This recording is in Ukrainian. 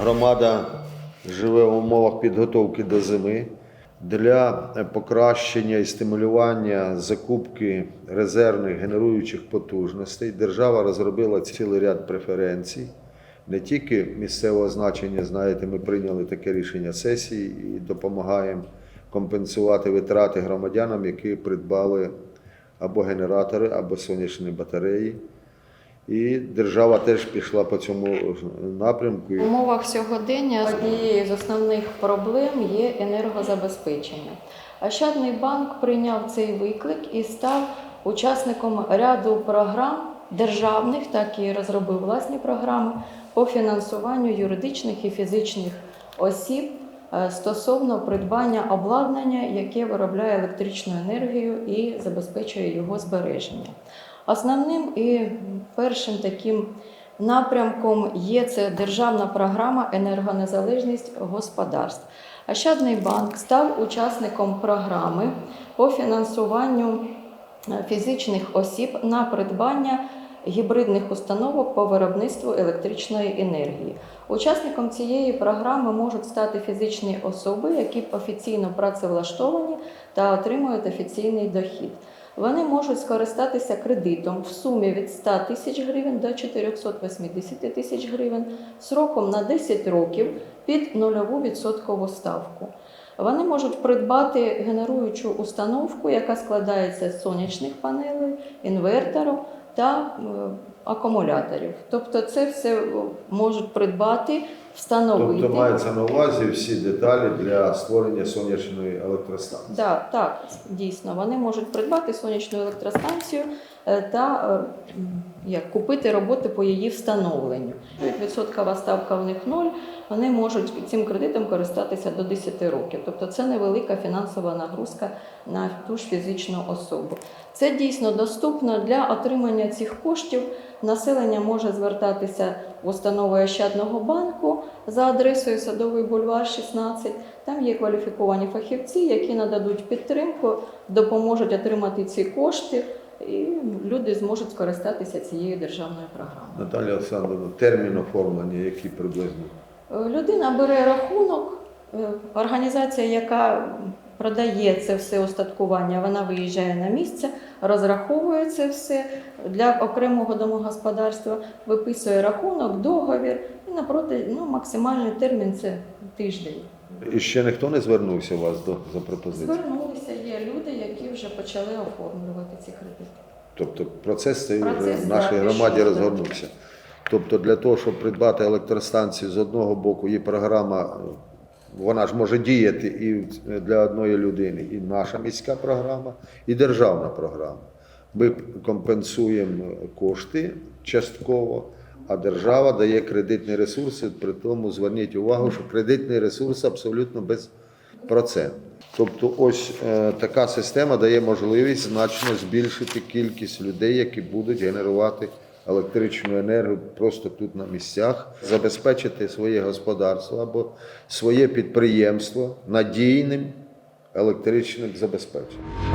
Громада живе в умовах підготовки до зими. Для покращення і стимулювання закупки резервних генеруючих потужностей держава розробила цілий ряд преференцій. Не тільки місцевого значення, знаєте, ми прийняли таке рішення сесії і допомагаємо компенсувати витрати громадянам, які придбали або генератори, або сонячні батареї. І держава теж пішла по цьому напрямку. В умовах сьогодення однією з основних проблем є енергозабезпечення. Ощадний банк прийняв цей виклик і став учасником ряду програм державних, так і розробив власні програми по фінансуванню юридичних і фізичних осіб е, стосовно придбання обладнання, яке виробляє електричну енергію і забезпечує його збереження. Основним і першим таким напрямком є це державна програма енергонезалежність господарств. Ощадний банк став учасником програми по фінансуванню е, фізичних осіб на придбання гібридних установок по виробництву електричної енергії. Учасником цієї програми можуть стати фізичні особи, які офіційно працевлаштовані та отримують офіційний дохід. Вони можуть скористатися кредитом в сумі від 100 тисяч гривень до 480 тисяч гривень сроком на 10 років під нульову відсоткову ставку. Вони можуть придбати генеруючу установку, яка складається з сонячних панелей, інвертору та е, акумуляторів. Тобто це все е, можуть придбати, встановити. Тобто мається на увазі всі деталі для створення сонячної електростанції. Да, так, дійсно, вони можуть придбати сонячну електростанцію е, та е, як, купити роботи по її встановленню. Відсоткова ставка в них ноль. Вони можуть цим кредитом користатися до 10 років. Тобто це невелика фінансова нагрузка на ту ж фізичну особу. Це дійсно доступно для отримання цих коштів. Населення може звертатися в установу Ощадного банку за адресою Садовий бульвар 16. Там є кваліфіковані фахівці, які нададуть підтримку, допоможуть отримати ці кошти, і люди зможуть скористатися цією державною програмою. Наталія Олександровна, термін оформлення, який приблизно? Е, Людина бере рахунок, е, організація, яка продає це все устаткування, вона виїжджає на місце, розраховує це все для окремого домогосподарства, виписує рахунок, договір і напроти ну, максимальний термін це тиждень. І ще ніхто не звернувся у вас до за пропозицією? Звернулися, є люди, які вже почали оформлювати ці кредити. Тобто процес цей вже в нашій да, громаді розгорнувся. Тобто для того, щоб придбати електростанцію, з одного боку є програма, вона ж може діяти і для одної людини, і наша міська програма, і державна програма. Ми компенсуємо кошти частково, а держава дає кредитні ресурси. При тому зверніть увагу, що кредитний ресурс абсолютно без процентний. Тобто, ось е, така система дає можливість значно збільшити кількість людей, які будуть генерувати електричну енергію просто тут на місцях, забезпечити своє господарство або своє підприємство надійним електричним забезпеченням.